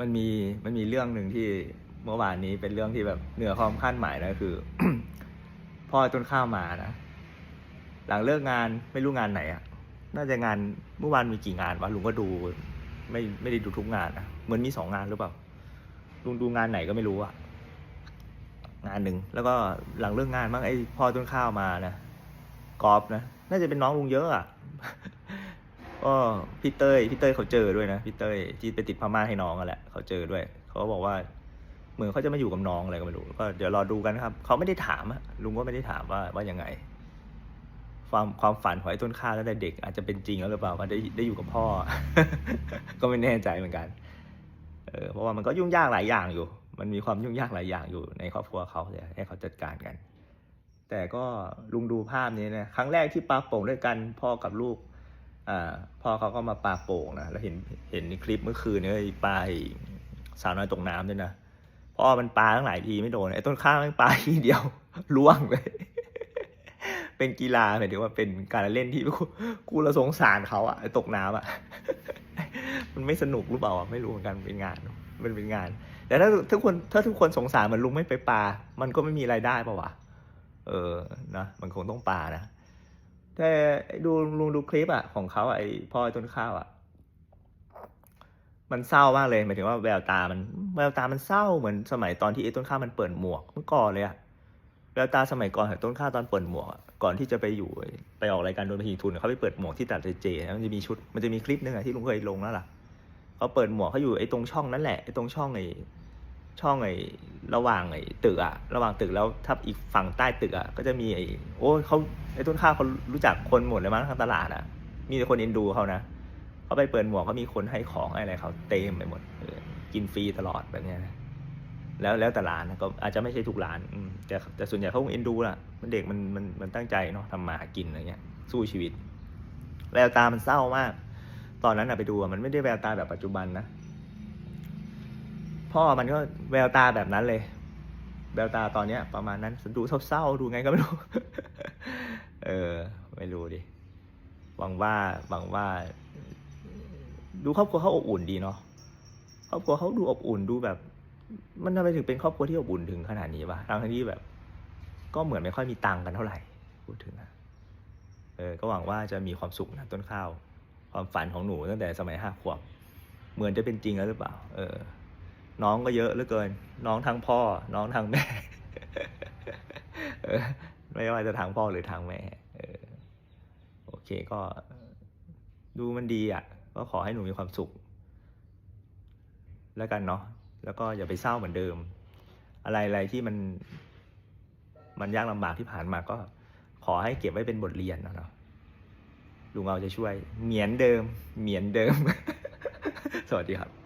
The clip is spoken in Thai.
มันมีมันมีเรื่องหนึ่งที่เมื่อวานนี้เป็นเรื่องที่แบบเหนือความคาดหมายนะคือ พ่อต้นข้าวมานะหลังเลิกงานไม่รู้งานไหนอะน่าจะงานเมื่อวานมีกี่งานวะลุงก็ดู ไม่ไม่ได้ดูทุกงานนะเหมือนมีสองงานหรือเปล่าลุงดูงานไหนก็ไม่รู้อะงานหนึ่งแล้วก็หลังเลิกงานบ้างไอ้พ่อต้นข้าวมานะกอล์ฟนะน่าจะเป็นน้องลุงเยอะอะ ก็พี่เต้ยพี่เต้ยเขาเจอด้วยนะพี่เต้ยที่ไปติดพม่าให้น้องอะแหละเขาเจอด้วยเขาบอกว่าเหมือนเขาจะมาอยู่กับน้องอะไรก็ไม่รู้ก็เดี๋ยวรอดูกันครับเขาไม่ได้ถามลุงก็ไม่ได้ถามว่าว่ายังไง ความความฝันของไอ้ต้นข้าวตั้งแต่เด็ก อาจจะเป็นจริงแล้วหรือเปล่าว่าได้ได้อยู่กับพ่อ ก็ไม่แน่ใจเหมือนกันเออเพราะว่ามันก็ยุ่งยากหลายอย่างอยู่ มันมีความยุ่งยากหลายอย่างอยู่ในครอบครัวเขาเนี่ยให้เขาจัดการกัน แต่ก็ลุงดูภาพนี้นะครั้งแรกที่ปาโป่งด้วยกันพ่อกับลูก อ่าพ่อเขาก็มาปาโป่งนะแล้วเห็นเห็นในคลิปเมื่อคืนเนี่ยปลาสาวน้อยตกน้ำด้วยนะพ่อมันปลาตั้งหลายทีไม่โดนไอ้ต้นข้าวมันปลาทีเดียวล่วงเลย เป็นกีฬาหมายถึงว่าเป็นการเล่นที่กูกูละสงสารเขาอะตกน้ำอะมันไม่สนุกหรือเปล่าไม่รู้เหมือนกันเป็นงานมันเป็นงาน แต่ถ้าทุกคนถ้าทุกคนสงสารเหมันลุงไม่ไปปลามันก็ไม่มีรายได้ปะวะเออนะมันคงต้องปลานะ แต่ดูลุงดูคลิปอะของเขาไอพ่อไอต้นข้าวอะมันเศร้ามากเลยหมายถึงว่าแววตามันแววตามันเศร้าเหมือนสมัยตอนที่ไอ้ต้นข้าวมันเปิดหมวกเมื่อก่อนเลยอะแววตาสมัยก่อนของต้นข้าวตอนเปิดหมวกก่อนที่จะไปอยู่ไปออกรายการโดนพหิทุนเขาไปเปิดหมวกที่ตัดเจแล้วมันจะมีชุดมันจะมีคลิปนึงอะที่ลุงเคยลงแล้วล่ะเขาเปิดหมวกเขาอยู่ไอ้ตรงช่องนั่นแหละไอ้ตรงช่องไอ้ ช่องไอ้ระหว่างไอ้ตึกอะระหว่างตึกแล้วทับอีกฝั่งใต้ตึกอะก็จะมีไอ้โอ้เขาไอ้ต้นข้าวเขารู้จักคนหมดเลยมั้งทางตลาดอะมีแต่คนเอ็นดูเขานะเขาไปเปิดหมวกเขามีคนให้ของอะไรเขาเต็มไปหมดกินฟรีตลอดแบบเนี้ยนะแล้วแล้วแต่ร้านก็อาจจะไม่ใช่ทุกร้านแต่แต่ส่วนใหญ่เขาคงเอ็นดูล่ะมันเด็กมันมันมันตั้งใจเนาะทำมาหากินอะไรเงี้ยสู้ชีวิต แววตามันเศร้ามาก ตอนนั้นอะไปดูอะมันไม่ได้แววตาแบบปัจจุบันนะ พ่อมันก็แววตาแบบนั้นเลย แววตาตอนเนี้ย ประมาณนั้นดูเศร้าๆดูไงก็ไม่รู้ เออ ไม่รู้ดิหวังว่าหวังว่า ดูครอบครัวเขาอบอุ่นดีเนาะครอบครัวเขาดูอบอุ่นดูแบบ มันทำไมถึงเป็นครอบครัวที่อบอุ่นถึงขนาดนี้วะทั้งที่แบบ ก็เหมือนไม่ค่อยมีตังค์กันเท่าไหร่พูดถึงนะเออ ก็หวังว่าจะมีความสุขนะต้นข้าว ความฝันของหนูตั้งแต่สมัยห้าขวบเหมือนจะเป็นจริงแล้วหรือเปล่า เออ น้องก็เยอะเหลือเกิน น้องทั้งพ่อ น้องทั้งแม่ไม่ว่าจะทางพ่อหรือทางแม่โอเคก็ ดูมันดีอะ ก็ขอให้หนูมีความสุข แล้วกันเนาะแล้วก็อย่าไปเศร้าเหมือนเดิม อะไรอะไรที่มัน มันยากลำบากที่ผ่านมาก็ ขอให้เก็บไว้เป็นบทเรียนนะเนาะลุงเอาจะช่วย เหมียนเดิม เหมียนเดิม สวัสดีครับ